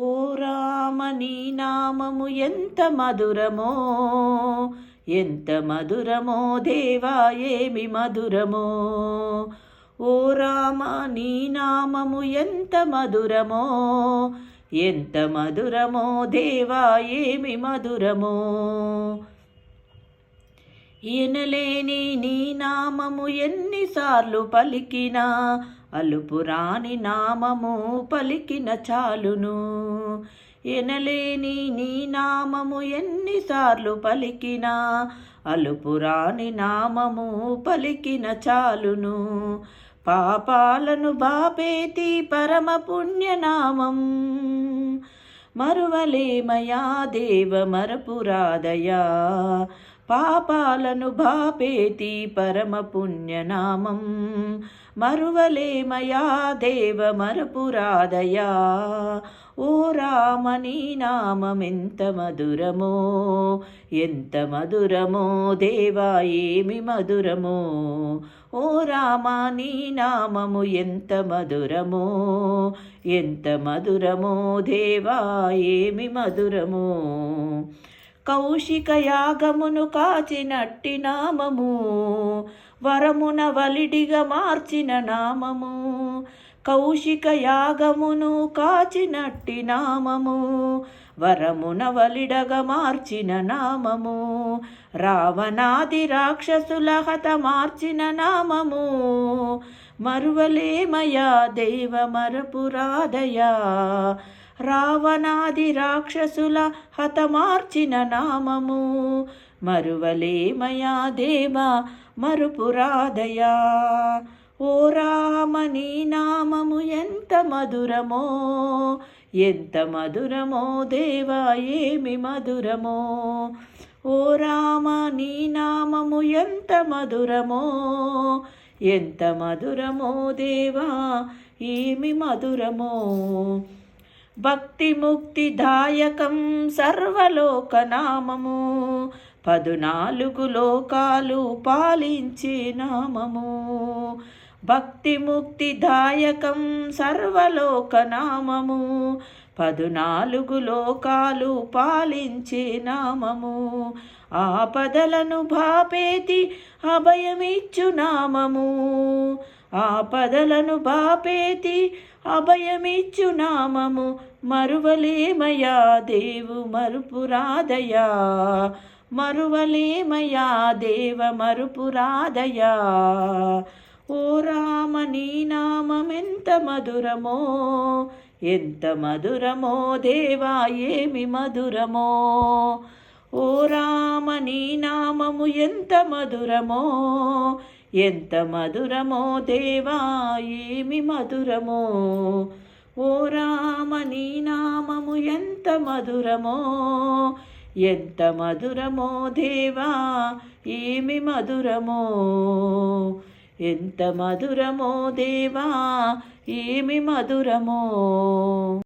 ఓ రామ నీ నామము ఎంత మధురమో ఎంత మధురమో దేవా ఏమి మధురమో. ఓ రామ నీ నామము ఎంత మధురమో ఎంత మధురమో దేవా ఏమి మధురమో. ఎనలేని నీ నామము ఎన్నిసార్లు పలికినా అలుపురాని నామము పలికిన చాలును. ఎనలేని నీ నామము ఎన్నిసార్లు పలికినా అలుపురాని నామము పలికిన చాలును. పాపాలను బాపేతి పరమ పుణ్యనామం. మరువలేమయా దేవ మరపురాదయా. పాపాలను భాపేతి పరమ పుణ్యనామం మరువలేమయా దేవ మరపురాదయా? ఓ రామని నామమెంత మధురమో ఎంత మధురమో దేవా ఏమి మధురమో? ఓ రామా నీ నామము ఎంత మధురమో ఎంత మధురమో దేవా ఏమి మధురమో? కౌశిక యాగమును కాచినట్టి నామము వరమున వలిడిగా మార్చిన నామము. కౌశిక యాగమును కాచినట్టి నామము వరమున వలిడగ మార్చిన నామము. రావణాది రాక్షసుల హత మార్చిన నామము. మరువలేమయా దేవ మరపురాదయా రావణాది రాక్షసుల హతమార్చిన నామము. మరువలేమయా దేవ మరుపురాదయా ఓ రామని నామము ఎంత మధురమో. ఎంత మధురమో దేవా ఏమి మధురమో. ఓ రామ నీ నామము ఎంత మధురమో. ఎంత మధురమో దేవా ఏమి మధురమో. భక్తిముక్తిదాయకం సర్వలోకనామము. పదునాలుగు లోకాలు పాలించే నామము. భక్తిముక్తిదాయకం సర్వలోకనామము. పదునాలుగు లోకాలు పాలించే నామము. ఆపదలను బాపేతి అభయమిచ్చు నామము. ఆపదలను బాపేతి అభయమిచ్చు నామము మరువలేమయా దేవు మరుపురాదయా మరువలేమయా దేవ మరుపురాదయా ఓ రామ నీ నామమెంత మధురమో ఎంత మధురమో దేవా ఏమి మధురమో. ఓ రామ నీ నామము ఎంత మధురమో ఎంత మధురమో దేవా ఏమి మధురమో. ఓ రామ నీ నామము ఎంత మధురమో. ఎంత మధురమో దేవా ఏమి మధురమో. ఎంత మధురమో దేవా ఏమి మధురమో.